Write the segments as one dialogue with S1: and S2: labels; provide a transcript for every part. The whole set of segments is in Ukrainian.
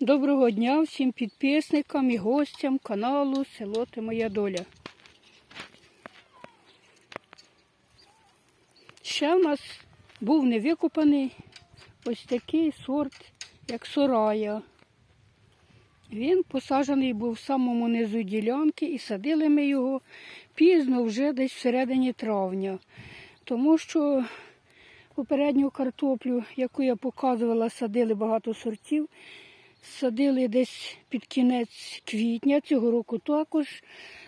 S1: Доброго дня всім підписникам і гостям каналу Село Ти Моя Доля. Ще в нас був невикопаний ось такий сорт, як сорая. Він посаджений був в самому низу ділянки і садили ми його пізно, вже десь всередині травня. Тому що попередню картоплю, яку я показувала, садили багато сортів. Садили десь під кінець квітня цього року також.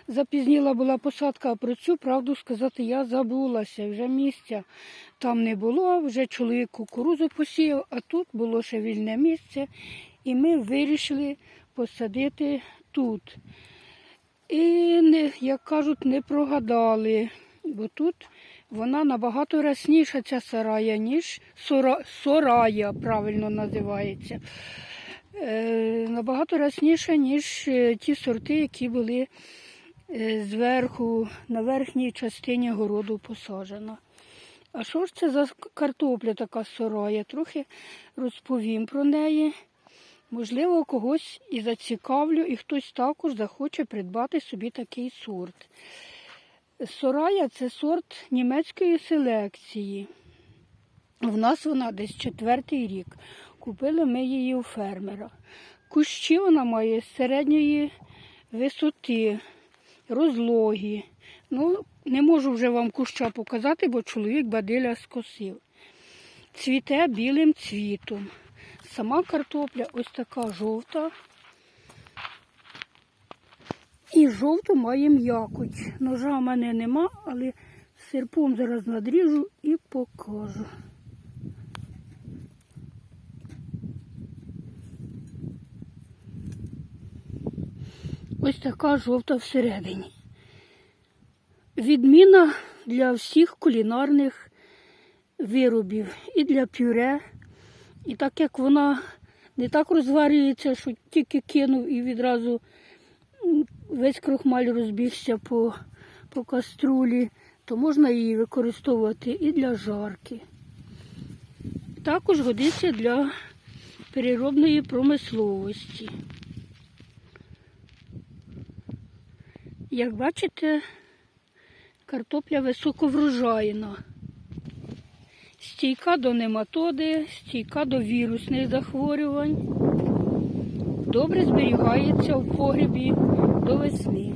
S1: Запізніла була посадка, а про цю правду сказати я забулася. Вже місця там не було, вже чоловік кукурузу посіяв, а тут було ще вільне місце. І ми вирішили посадити тут. І, не, як кажуть, не прогадали, бо тут вона набагато рясніша, ця сарая, ніж сора, сорая, правильно називається. Е, набагато рясніша, ніж е, ті сорти, які були е, зверху, на верхній частині городу посаджена. А що ж це за картопля така сорая? Трохи розповім про неї. Можливо, когось і зацікавлю, і хтось також захоче придбати собі такий сорт. Сорая це сорт німецької селекції. В нас вона десь четвертий рік. Купили ми її у фермера. Кущі вона має середньої висоти, розлогі. Ну, не можу вже вам куща показати, бо чоловік бадиля скосив. Цвіте білим цвітом. Сама картопля ось така жовта. І жовту має м'якоть. Ножа в мене нема, але серпом зараз надріжу і покажу. Ось така жовта всередині. Відміна для всіх кулінарних виробів і для пюре. І так як вона не так розварюється, що тільки кинув і відразу весь крохмаль розбігся по, по каструлі, то можна її використовувати і для жарки. Також годиться для переробної промисловості. Як бачите, картопля високоврожайна. Стійка до нематоди, стійка до вірусних захворювань. Добре зберігається в погребі до весни.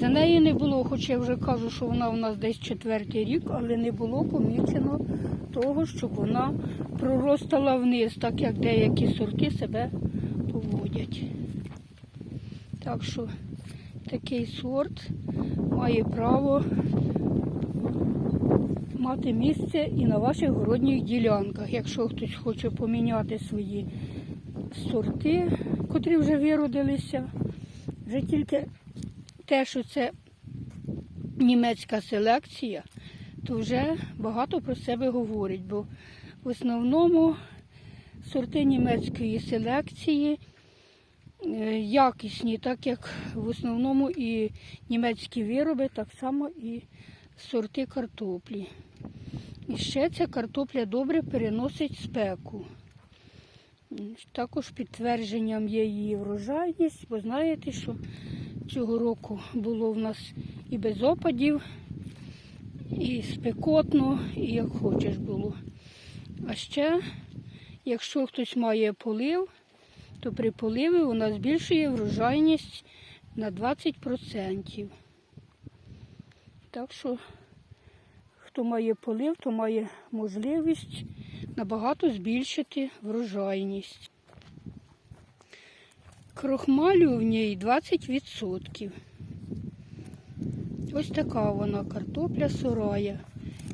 S1: За нею не було, хоч я вже кажу, що вона у нас десь четвертий рік, але не було помічено того, щоб вона проростала вниз, так як деякі сорти себе поводять. Так що такий сорт має право мати місце і на ваших городніх ділянках. Якщо хтось хоче поміняти свої сорти, котрі вже виродилися, вже тільки те, що це німецька селекція, то вже багато про себе говорить, бо в основному сорти німецької селекції якісні, так як в основному і німецькі вироби, так само і сорти картоплі. І ще ця картопля добре переносить спеку. Також підтвердженням є її врожайність, бо знаєте, що цього року було в нас і без опадів, і спекотно, і як хочеш було. А ще, якщо хтось має полив, то при поливі вона збільшує врожайність на 20%. Так що, хто має полив, то має можливість набагато збільшити врожайність. Крохмалю в ній 20%. Ось така вона картопля сорая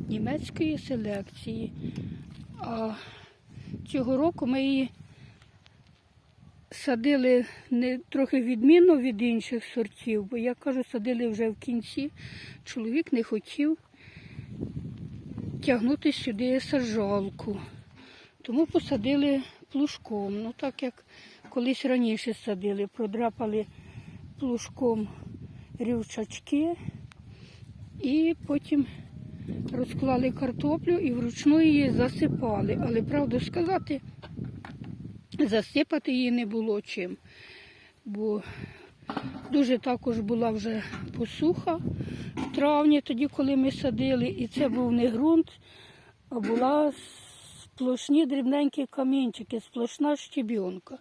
S1: німецької селекції. А цього року ми її садили не трохи відмінно від інших сортів, бо я кажу, садили вже в кінці. Чоловік не хотів тягнути сюди саджалку. Тому посадили плужком. Ну так як колись раніше садили, продрапали плужком рівчачки і потім розклали картоплю і вручну її засипали. Але правду сказати, засипати її не було чим. Бо дуже також була вже посуха в травні, тоді, коли ми садили, і це був не ґрунт, а була сплошні дрібненькі камінчики, сплошна щебінка.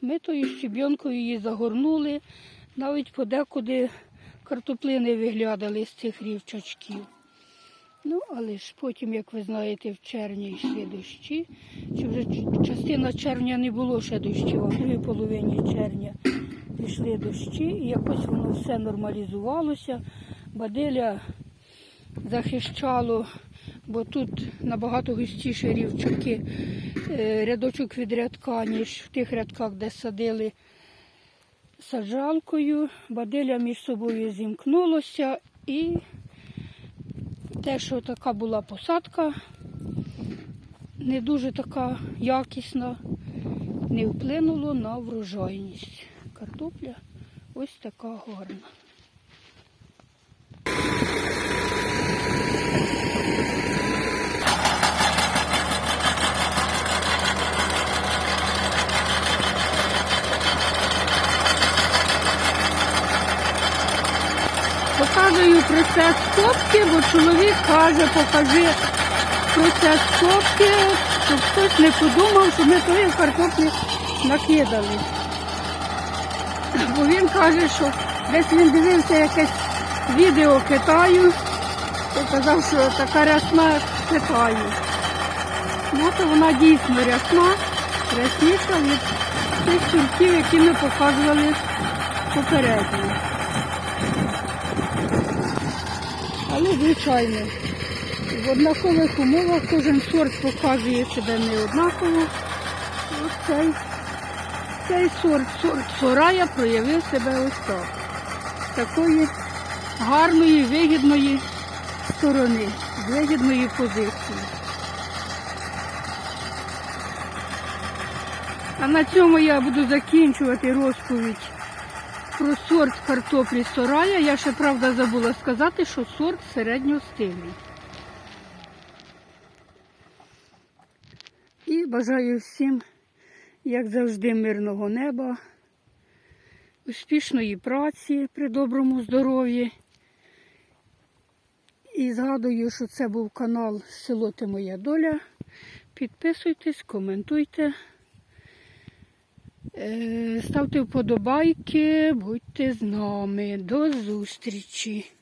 S1: Ми тою щебінкою її загорнули, навіть подекуди картоплини виглядали з цих рівчачків. Ну, але ж потім, як ви знаєте, в червні йшли дощі. Чи вже частина червня не було ще дощів, а в другій половині червня пішли дощі, і якось воно все нормалізувалося. Бадиля захищало, бо тут набагато густіші рівчаки, е, рядочок від рядка, ніж в тих рядках, де садили саджалкою. Бадиля між собою зімкнулося і те, що така була посадка, не дуже така якісна, не вплинуло на врожайність. Картопля ось така гарна. Показую процес копки, бо чоловік каже, покажи процес копки, щоб хтось не подумав, що ми тої картоплі накидали. Бо він каже, що десь він дивився якесь відео Китаю, і казав, що така рясна Китаю. Ну, то вона дійсно рясна, рясніша від тих сортів, які ми показували попередньо. Але звичайно, в однакових умовах кожен сорт показує себе не однаково. Ось цей, цей сорт, сорт сорая проявив себе ось так. З такої гарної, вигідної сторони, вигідної позиції. А на цьому я буду закінчувати розповідь про сорт картоплі сорая. Я ще правда забула сказати, що сорт середньостиглий. І бажаю всім, як завжди, мирного неба, успішної праці при доброму здоров'ї. І згадую, що це був канал Село Ти Моя Доля. Підписуйтесь, коментуйте. Е, Ставте вподобайки, будьте з нами. До зустрічі!